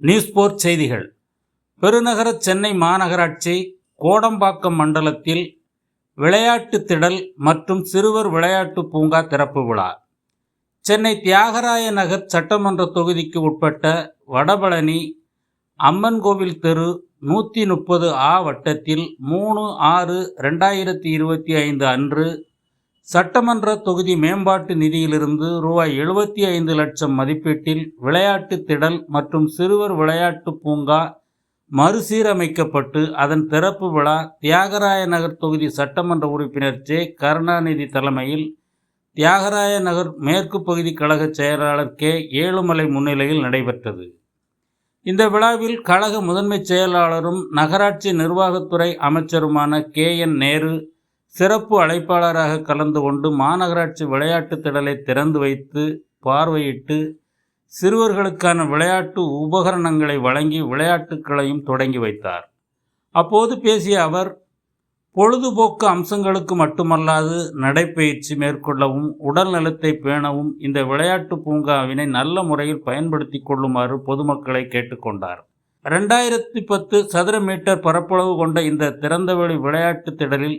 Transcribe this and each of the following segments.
நியூஸ்போர்ட் செய்திகள். பெருநகர சென்னை மாநகராட்சி கோடம்பாக்கம் மண்டலத்தில் விளையாட்டு திடல் மற்றும் சிறுவர் விளையாட்டு பூங்கா திறப்பு விழா. சென்னை தியாகராய நகர் சட்டமன்ற தொகுதிக்கு உட்பட்ட வடபழனி அம்மன் கோவில் தெரு நூற்றி முப்பது ஆ வட்டத்தில் மூணு ஆறு ரெண்டாயிரத்தி இருபத்தி ஐந்து அன்று சட்டமன்ற தொகுதி மேம்பாட்டு நிதியிலிருந்து ரூபாய் எழுபத்தி ஐந்து லட்சம் மதிப்பீட்டில் விளையாட்டு திடல் மற்றும் சிறுவர் விளையாட்டு பூங்கா மறுசீரமைக்கப்பட்டு அதன் திறப்பு விழா தியாகராய நகர் தொகுதி சட்டமன்ற உறுப்பினர் ஜே. கருணாநிதி தலைமையில் தியாகராய நகர் மேற்கு பகுதி கழக செயலாளர் கே. ஏழுமலை முன்னிலையில் நடைபெற்றது. இந்த விழாவில் கழக முதன்மைச் செயலாளரும் நகராட்சி நிர்வாகத்துறை அமைச்சருமான கே. என். நேரு சிறப்பு அழைப்பாளராக கலந்து கொண்டு மாநகராட்சி விளையாட்டு திடலை திறந்து வைத்து பார்வையிட்டு சிறுவர்களுக்கான விளையாட்டு உபகரணங்களை வழங்கி விளையாட்டுக்களையும் தொடங்கி வைத்தார். அப்போது பேசிய அவர் பொழுதுபோக்கு அம்சங்களுக்கு மட்டுமல்லாது நடைப்பயிற்சி மேற்கொள்ளவும் உடல் நலத்தை பேணவும் இந்த விளையாட்டு பூங்காவினை நல்ல முறையில் பயன்படுத்தி கொள்ளுமாறு பொதுமக்களை கேட்டுக்கொண்டார் ரெண்டாயிரத்தி பத்து சதுர மீட்டர் பரப்பளவு கொண்ட இந்த திறந்தவெளி விளையாட்டு திடலில்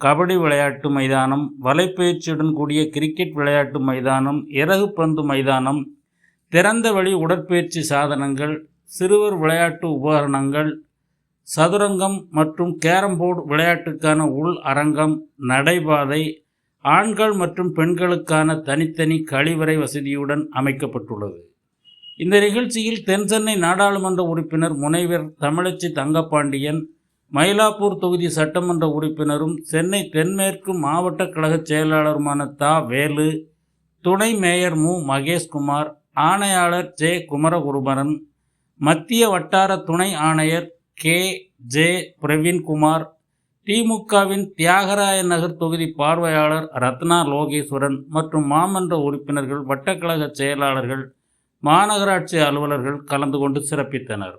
கபடி விளையாட்டு மைதானம் வலைப்பயிற்சியுடன் கூடிய கிரிக்கெட் விளையாட்டு மைதானம் இறகு பந்து மைதானம் வழி உடற்பயிற்சி சாதனங்கள் சிறுவர் விளையாட்டு உபகரணங்கள் சதுரங்கம் மற்றும் கேரம் போர்டு விளையாட்டுக்கான உள் அரங்கம் நடைபாதை ஆண்கள் மற்றும் பெண்களுக்கான தனித்தனி கழிவறை வசதியுடன் அமைக்கப்பட்டுள்ளது. இந்த நிகழ்ச்சியில் தென்சென்னை நாடாளுமன்ற உறுப்பினர் முனைவர் தமிழச்சி தங்கப்பாண்டியன் மயிலாப்பூர் தொகுதி சட்டமன்ற உறுப்பினரும் சென்னை தென்மேற்கு மாவட்ட கழக செயலாளருமான தா. வேலு துணை மேயர் மு. மகேஷ்குமார் ஆணையாளர் ஜே. குமரகுருபரன் மத்திய வட்டார துணை ஆணையர் கே. ஜே. பிரவீன்குமார் திமுகவின் தியாகராய நகர் தொகுதி பார்வையாளர் ரத்னா லோகேஸ்வரன் மற்றும் மாமன்ற உறுப்பினர்கள் வட்டக்கழக செயலாளர்கள் மாநகராட்சி அலுவலர்கள் கலந்து கொண்டு சிறப்பித்தனர்.